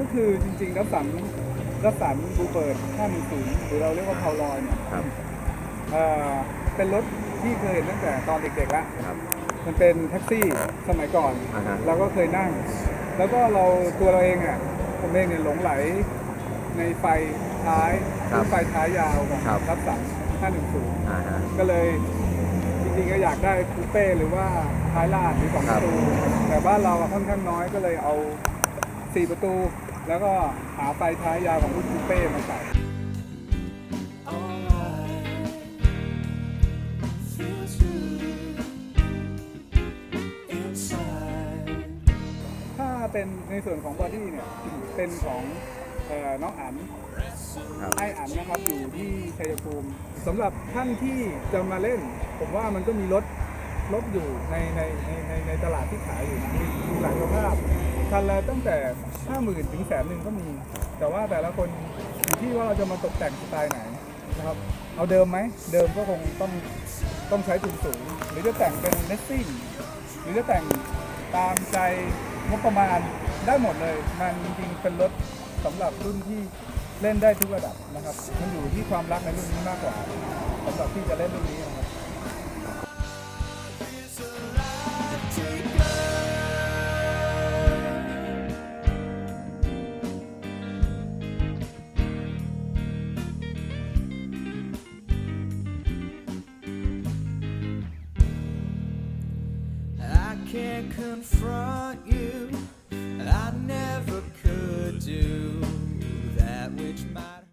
ก็คือจริงๆ รัสันรัสันบูเบิร์ด510หรือเราเรียกว่าพาวลอยเนี่ยครับเอ่อเป็นรถที่เคยเห็นตั้งแต่ตอนเด็กๆแล้วครับ มันเป็นแท็กซี่สมัยก่อน อ่าฮะ เราก็เคยนั่ง แล้วก็เราตัวเราเองอะผมเองเนี่ยหลงไหลในไฟท้ายครับไฟท้ายยาวของครับ รัสัน510 อ่าฮะ ก็เลยจริงๆก็อยากได้คูเป้หรือว่าท้ายลาดหรือสองคปรับระตู แต่บ้านเราอะค่อนข้างน้อยก็เลยเอาสี่ประตู แล้วก็หาไฟท้ายยาวของรุ่นคูเป้มาใส่ ถ้าเป็นในส่วนของบอดี้เนี่ย เป็นของเอ่อน้องอันครับไออันนะครับ อยู่ที่ชัยภูมิสำหรับท่านที่จะมาเล่น ผมว่ามันก็มีรถรถอยู่ในในในในในตลาดที่ขายอยู่นะมีมีหลายสภาพ คันละตั้งแต่ห้าหมื่นถึงแสนหนึ่งก็มี แต่ว่าแต่ละคนอยู่ที่ว่าเราจะมาตกแต่งสไตล์ไหนนะครับ เอาเดิมไหม เดิมก็คงต้องต้องใช้ทุนสูง หรือจะแต่งเป็นเลสซิ่ง หรือจะแต่งตามใจงบประมาณได้หมดเลย มันจริงๆเป็นรถสำหรับรุ่นที่เล่นได้ทุกระดับนะครับ มันอยู่ที่ความรักในรุ่นนี้มากกว่าสำหรับที่จะเล่นรุ่นนี้ can't confront you. I never.